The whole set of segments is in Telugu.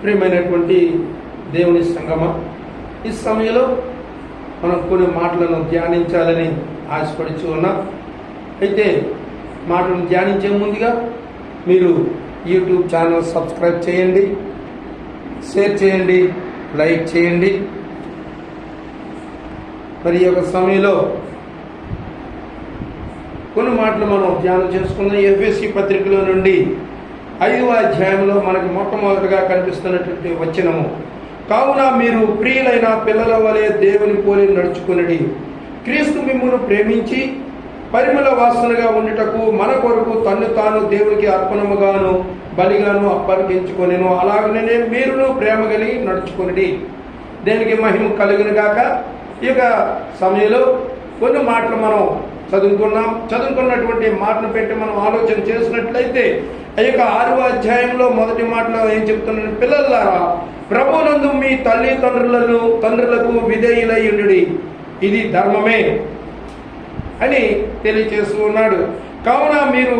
ప్రియమైనటువంటి దేవుని సంగమ ఈ సమయంలో మనం కొన్ని మాటలను ధ్యానించాలని ఆశపడుచు ఉన్నాం. అయితే మాటను ధ్యానించే ముందుగా మీరు యూట్యూబ్ ఛానల్ సబ్స్క్రైబ్ చేయండి షేర్ చేయండి లైక్ చేయండి. మరి యొక్క సమయంలో కొన్ని మాటలు మనం ధ్యానం చేసుకుందాం ఎఫ్ఎస్సి పత్రికలో నుండి ఐదవ అధ్యాయంలో మనకు మొట్టమొదటిగా కనిపిస్తున్నటువంటి వచనము. కావున మీరు ప్రియులైన పిల్లల వలె దేవుని పోలి నడుచుకునడి. క్రీస్తు మిమ్మును ప్రేమించి పరిమళ వాసనగా ఉండుటకు మన కొరకు తన్ను తాను దేవునికి అర్పణముగాను బలిగాను అప్పగించుకొనిను. అలాగనే మీరును ప్రేమ కలిగి నడుచుకునడి. దేనికి మహిమ కలిగిన గాక? ఇక సమయంలో కొన్ని మాటలు మనం చదువుకున్నాం. చదువుకున్నటువంటి మాటను పెట్టి మనం ఆలోచన చేసినట్లయితే ఆ యొక్క ఆరవ అధ్యాయంలో మొదటి మాటలో ఏం చెప్తున్నాను పిల్లలారా ప్రభునందు మీ తల్లి తండ్రులను తండ్రులకు విధేయులై ఇది ధర్మమే అని తెలియచేస్తూ ఉన్నాడు. కావున మీరు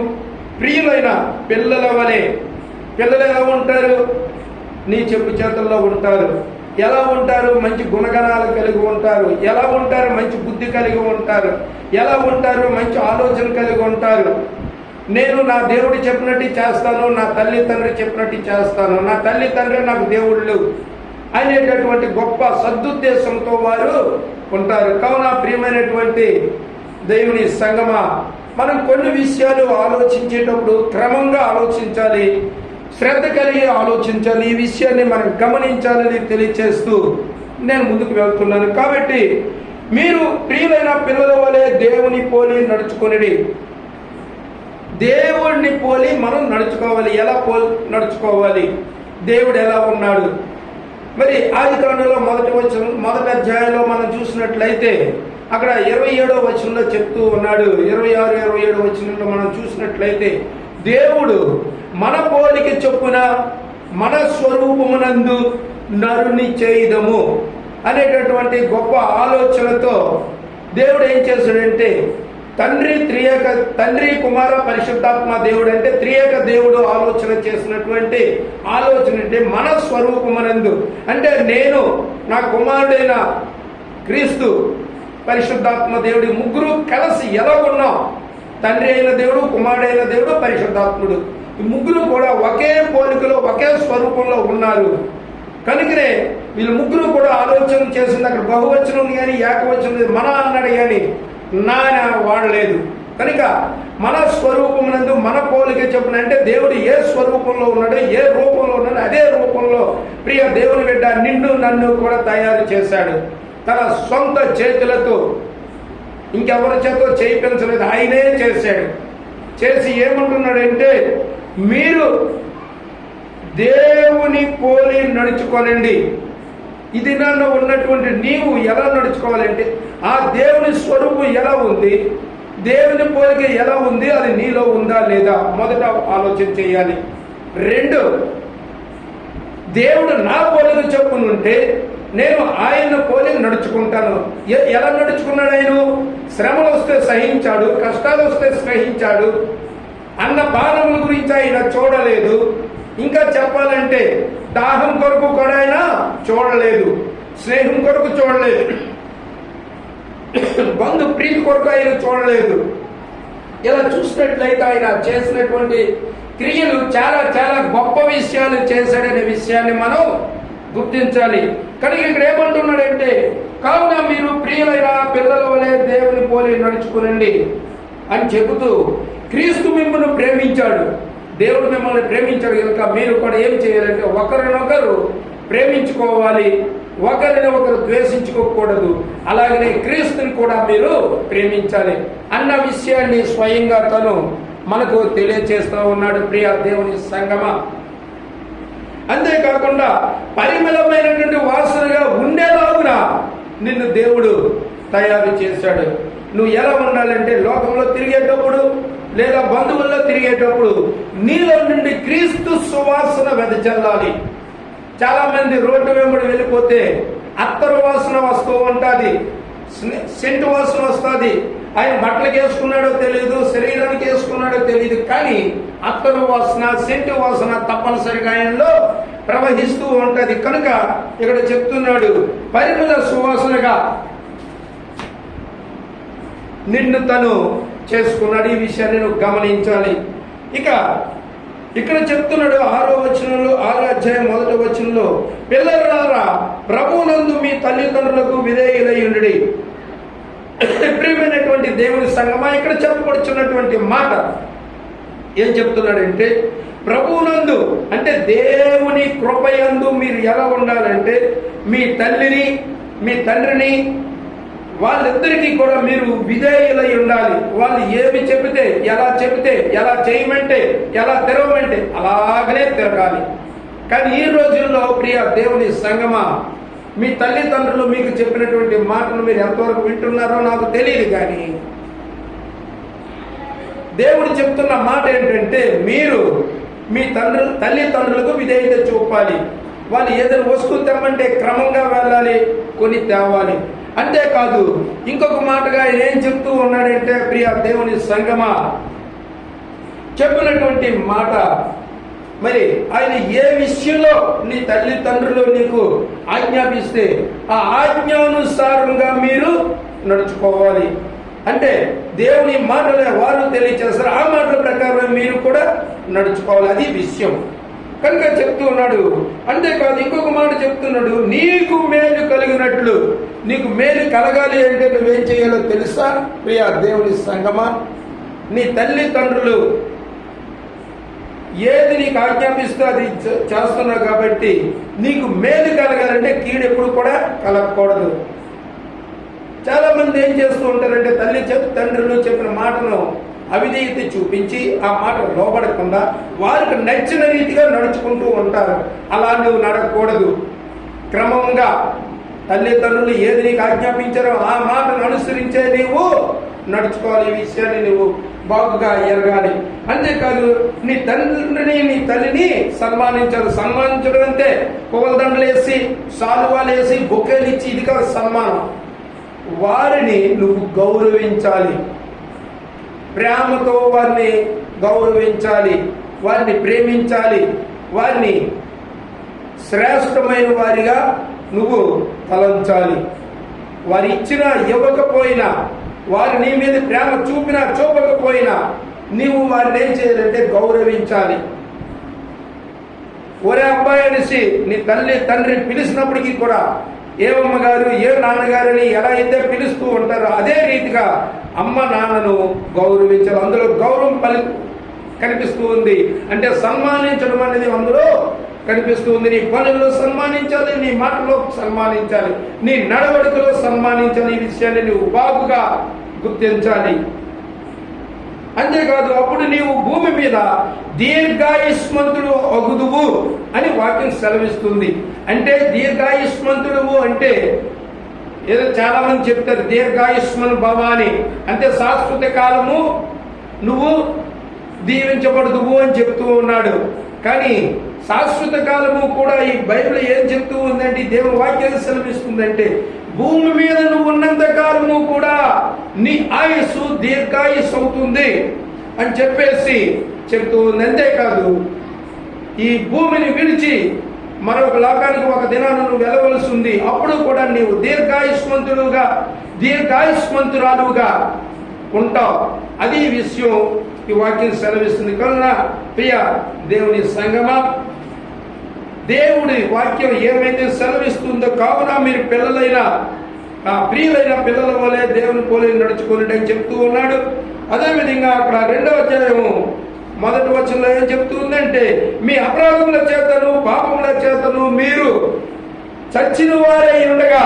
ప్రియులైన పిల్లల వలె పిల్లలు ఎలా ఉంటారు? నీ చెప్పు చేతుల్లో ఉంటారు. ఎలా ఉంటారు? మంచి గుణగణాలు కలిగి ఉంటారు. ఎలా ఉంటారు? మంచి బుద్ధి కలిగి ఉంటారు. ఎలా ఉంటారు? మంచి ఆలోచన కలిగి ఉంటారు. నేను నా దేవుడు చెప్పినట్టు చేస్తాను నా తల్లి తండ్రి చెప్పినట్టు చేస్తాను నా తల్లి తండ్రి నాకు దేవుళ్ళు అనేటటువంటి గొప్ప సదుద్దేశంతో వారు ఉంటారు. కావున ప్రియమైనటువంటి దేవుని సంగమ మనం కొన్ని విషయాలు ఆలోచించేటప్పుడు క్రమంగా ఆలోచించాలి శ్రద్ధ కలిగి ఆలోచించాలి ఈ విషయాన్ని మనం గమనించాలని తెలియచేస్తూ నేను ముందుకు వెళ్తున్నాను. కాబట్టి మీరు ప్రియులైన పిల్లల వలె దేవుని పోలి నడుచుకొని దేవుడిని పోలి మనం నడుచుకోవాలి. ఎలా పోలి నడుచుకోవాలి? దేవుడు ఎలా ఉన్నాడు? మరి ఆది కాండంలో మొదటి వచ్చిన మొదటి అధ్యాయంలో మనం చూసినట్లయితే అక్కడ ఇరవై ఏడో వచనంలో చెప్తూ ఉన్నాడు. ఇరవై ఆరు ఇరవై ఏడో వచనంలో మనం చూసినట్లయితే దేవుడు మన పోలిక చొప్పున మన స్వరూపమునందు నరుని చేయదము అనేటటువంటి గొప్ప ఆలోచనతో దేవుడు ఏం చేశాడంటే తండ్రి త్రియక తండ్రి కుమార పరిశుద్ధాత్మ దేవుడు అంటే త్రియేక దేవుడు ఆలోచన చేసినటువంటి ఆలోచన అంటే మన స్వరూపమునందు. అంటే నేను నా కుమారుడైన క్రీస్తు పరిశుద్ధాత్మ దేవుడి ముగ్గురు కలిసి ఎలా తండ్రి అయిన దేవుడు కుమారుడైన దేవుడు పరిశుద్ధాత్ముడు. ఈ ముగ్గురు కూడా ఒకే పోలికలో ఒకే స్వరూపంలో ఉన్నారు. కనుకనే వీళ్ళు ముగ్గురు కూడా ఆలోచన చేసింది అక్కడ బహువచనం కానీ ఏకవచనం మన అన్నాడు కానీ నా వాడలేదు. కనుక మన స్వరూపమునందు మన పోలిక చెప్పిన అంటే దేవుడు ఏ స్వరూపంలో ఉన్నాడో ఏ రూపంలో ఉన్నాడో అదే రూపంలో ప్రియ దేవుని బిడ్డ నిన్ను నన్ను కూడా తయారు చేశాడు. తన సొంత చేతులతో ఇంకెవరి చేతో చేయించలేదు ఆయనే చేశాడు. చేసి ఏమంటున్నాడంటే మీరు దేవుని పోలి నడుచుకోనండి. ఇది నన్ను ఉన్నటువంటి నీవు ఎలా నడుచుకోవాలంటే ఆ దేవుని స్వరూపం ఎలా ఉంది దేవుని పోలిక ఎలా ఉంది అది నీలో ఉందా లేదా మొదట ఆలోచన చేయాలి. రెండు దేవుడు నా పోలిక చెప్పునుంటే నేను ఆయన పోలి నడుచుకుంటాను. ఎలా నడుచుకున్నాడు ఆయన? శ్రమలు వస్తే సహించాడు కష్టాలు వస్తే సహించాడు అన్న బాధముల గురించి ఆయన చూడలేదు. ఇంకా చెప్పాలంటే దాహం కొరకు కూడా చూడలేదు. స్నేహం కొరకు చూడలేదు. బంధు ప్రీతి కొరకు ఆయన చూడలేదు. ఇలా చూసినట్లయితే ఆయన చేసినటువంటి క్రియలు చాలా చాలా గొప్ప విషయాలు చేశాడనే విషయాన్ని మనం గుర్తించాలి. కనుక ఇక్కడ ఏమంటున్నాడంటే కావున మీరు ప్రియులైన పిల్లల వలె దేవుని పోలి నడుచుకునండి అని చెబుతూ క్రీస్తు మిమ్మల్ని ప్రేమించాడు. దేవుడు మిమ్మల్ని ప్రేమించాడు. కనుక మీరు కూడా ఏం చేయాలంటే ఒకరినొకరు ప్రేమించుకోవాలి. ఒకరిని ఒకరు ద్వేషించుకోకూడదు. అలాగనే క్రీస్తుని కూడా మీరు ప్రేమించాలి. అన్న విషయాన్ని స్వయంగా తను మనకు తెలియచేస్తూ ఉన్నాడు ప్రియ దేవుని సంగమ. అంతేకాకుండా పరిమళమైనటువంటి వాసనగా ఉండేలాగున నిన్ను దేవుడు తయారు చేశాడు. నువ్వు ఎలా ఉండాలంటే లోకంలో తిరిగేటప్పుడు లేదా బంధువుల్లో తిరిగేటప్పుడు నీలో నుండి క్రీస్తు సువాసన వెదజల్లాలి. చాలా మంది రోడ్డు వెంబడి వెళ్ళిపోతే అత్తరు వాసన వస్తూ ఉంటుంది. సెంటు వాసన వస్తుంది. ఆయన బట్టలకు వేసుకున్నాడో తెలియదు శరీరానికి వేసుకున్నాడో తెలియదు కానీ అత్తరు వాసన సెంటు వాసన తప్పనిసరిగా ఆయనలో ప్రవహిస్తూ ఉంటుంది. కనుక ఇక్కడ చెప్తున్నాడు పరిమళ సువాసనగా నిన్ను తను చేసుకున్నాడు. ఈ విషయాన్ని నువ్వు గమనించాలి. ఇక ఇక్కడ చెప్తున్నాడు ఆరో వచనంలో ఆరో అధ్యాయం మొదటి వచనంలో పిల్లలారా ప్రభువునందు మీ తల్లిదండ్రులకు విధేయులయ్యుండి ప్రియమైనటువంటి దేవుని సంగమా ఇక్కడ చెప్పబడుచున్నటువంటి మాట ఏం చెప్తున్నాడంటే ప్రభువునందు అంటే దేవుని కృపయందు మీరు ఎలా ఉండాలంటే మీ తల్లిని మీ తండ్రిని వాళ్ళిద్దరికీ కూడా మీరు విధేయులై ఉండాలి. వాళ్ళు ఏమి చెబితే ఎలా చెబితే ఎలా చేయమంటే ఎలా తెరవమంటే అలాగనే తిరగాలి. కానీ ఈ రోజుల్లో ప్రియ దేవుని సంగమా మీ తల్లిదండ్రులు మీకు చెప్పినటువంటి మాటలు మీరు ఎంతవరకు వింటున్నారో నాకు తెలియదు కానీ దేవుడు చెప్తున్న మాట ఏంటంటే మీరు మీ తండ్రి తల్లిదండ్రులకు విధేయత చూపాలి. వాళ్ళు ఏదైనా వస్తువు తెమ్మంటే క్రమంగా వెళ్ళాలి కొని తేవాలి. అంతేకాదు ఇంకొక మాటగా ఆయన ఏం చెప్తూ ఉన్నాడంటే ప్రియ దేవుని సంగమా? చెప్పినటువంటి మాట. మరి ఆయన ఏ విషయంలో నీ తల్లిదండ్రులు నీకు ఆజ్ఞాపిస్తే ఆ ఆజ్ఞానుసారంగా మీరు నడుచుకోవాలి. అంటే దేవుని మాటలే వారు తెలియచేస్తారు. ఆ మాటల ప్రకారం మీరు కూడా నడుచుకోవాలి. అది విషయం. కనుక చెప్తూ ఉన్నాడు అంతేకాదు ఇంకొక మాట చెప్తున్నాడు నీకు మేలు కలిగినట్లు. నీకు మేలు కలగాలి అంటే నువ్వేం చేయాలో తెలుసా? ప్రియా దేవుని సంగమా? నీ తల్లిదండ్రులు ఏది నీకు ఆజ్ఞాపిస్తూ అది చేస్తున్నావు కాబట్టి నీకు మేలు కలగాలంటే కీడు ఎప్పుడు కూడా కలగకూడదు. చాలామంది ఏం చేస్తూ ఉంటారంటే తల్లి తండ్రులు చెప్పిన మాటను అవిధేయత చూపించి ఆ మాట లోబడకుండా వారికి నచ్చిన రీతిగా నడుచుకుంటూ ఉంటారు. అలా నువ్వు నడకూడదు. క్రమంగా తల్లిదండ్రులు ఏది నీకు ఆజ్ఞాపించారో ఆ మాటను అనుసరించే నీవు నడుచుకోవాలి ఈ విషయాన్ని నువ్వు బాగుగా ఎరగాలి. అంతేకాదు నీ తండ్రిని నీ తల్లిని సన్మానించాలి. సన్మానించడం అంటే పువ్వులదండలు వేసి సాలువాలు వేసి బొకేలు ఇచ్చి ఇది కాదు సన్మానం. వారిని నువ్వు గౌరవించాలి. ప్రేమతో వారిని గౌరవించాలి. వారిని ప్రేమించాలి. వారిని శ్రేష్టమైన వారిగా నువ్వు తలంచాలి. వారు ఇచ్చినా ఇవ్వకపోయినా వారు నీ మీద ప్రేమ చూపినా చూపకపోయినా నీవు వారిని ఏం చేయాలంటే గౌరవించాలి. ఒరే అబ్బాయి అనేసి నీ తల్లి తండ్రి పిలిచినప్పటికీ కూడా ఏ అమ్మగారు ఏ నాన్నగారు అని ఎలా అయితే పిలుస్తూ ఉంటారో అదే రీతిగా అమ్మ నాన్నను గౌరవించాలి. అందులో గౌరవం పలి కనిపిస్తూ ఉంది. అంటే సన్మానించడం అనేది అందులో కనిపిస్తుంది నీ పనుల్లో సన్మానించాలి నీ మాటలో సన్మానించాలి నీ నడవడికలో సన్మానించాలి ఈ విషయాన్ని నువ్వు బాగుగా గుర్తించాలి. అంతేకాదు అప్పుడు నీవు భూమి మీద దీర్ఘాయుష్మంతుడు అగుదువు అని వాక్యం సెలవిస్తుంది. అంటే దీర్ఘాయుష్మంతుడు అంటే ఏదో చాలా మంది చెప్తారు దీర్ఘాయుష్మన్ భవ అని అంటే శాశ్వత కాలము నువ్వు దీవించబడదువు అని చెప్తూ ఉన్నాడు. కానీ శాశ్వత కాలము కూడా ఈ బైబిల్ ఏం చెప్తూ ఉందంటే దేవుని వాక్యాలు సెలవిస్తుందంటే భూమి మీద నువ్వు ఉన్నంత కాలము కూడా నీ ఆయుస్సు దీర్ఘాయుస్సు అవుతుంది అని చెప్పేసి చెప్తూ ఉంది. అంతేకాదు ఈ భూమిని విడిచి మరొక లోకానికి ఒక దినాన్ని నువ్వు వెళ్ళవలసి ఉంది. అప్పుడు కూడా నీవు దీర్ఘాయుష్మంతుడుగా దీర్ఘాయుష్మంతురాలుగా ఉంటావు అది విషయం ఈ వాక్యం సెలవిస్తుంది. కనుక ప్రియ దేవుని సంగమా దేవుడి వాక్యం ఏమైతే సెలవిస్తుందో కావున మీరు పిల్లలైన ప్రియులైన పిల్లల వలె దేవుని పోలే నడుచుకుని చెప్తూ ఉన్నాడు. అదేవిధంగా అక్కడ రెండవ అధ్యాయము మొదటి వచనంలో ఏం చెప్తూ ఉందంటే మీ అపరాధముల చేతను పాపముల చేతను మీరు చచ్చిన వారై ఉండగా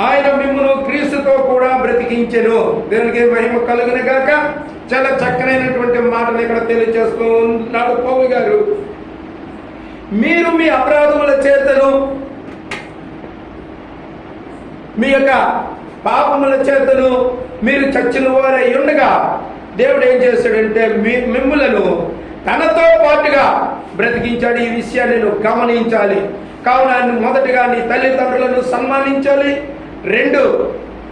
ఆయన మిమ్మను క్రీస్తుతో కూడా బ్రతికించెను. దేవునికి మహిమ కలుగున గాక. చాలా చక్కనైనటువంటి మాటలు ఇక్కడ తెలియజేస్తూ ఉన్నాడు పౌలు గారు. మీరు మీ అపరాధముల చేతను మీ యొక్క పాపముల చేతను మీరు చచ్చిన వారై ఉండగా దేవుడు ఏం చేశాడంటే మీ మిమ్ములను తనతో పాటుగా బ్రతికించాడు. ఈ విషయాన్ని గమనించాలి. కావున మొదటిగా నీ తల్లిదండ్రులను సన్మానించాలి. రెండు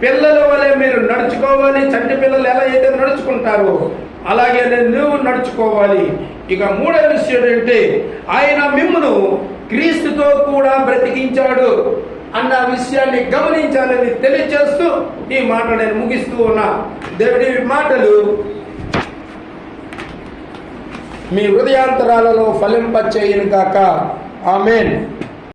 పిల్లల వలె మీరు నడుచుకోవాలి. చంటి పిల్లలు ఎలా అయితే నడుచుకుంటారో అలాగే నువ్వు నడుచుకోవాలి. ఇక మూడో విషయం ఏంటంటే ఆయన మిమ్మును క్రీస్తుతో కూడా బ్రతికించాడు అన్న విషయాన్ని గమనించాలని తెలియజేస్తూ ఈ మాట నేను ముగిస్తూ ఉన్నా. దేవుడి మాటలు మీ హృదయాంతరాలలో ఫలింపచేయను కాక ఆమెన్.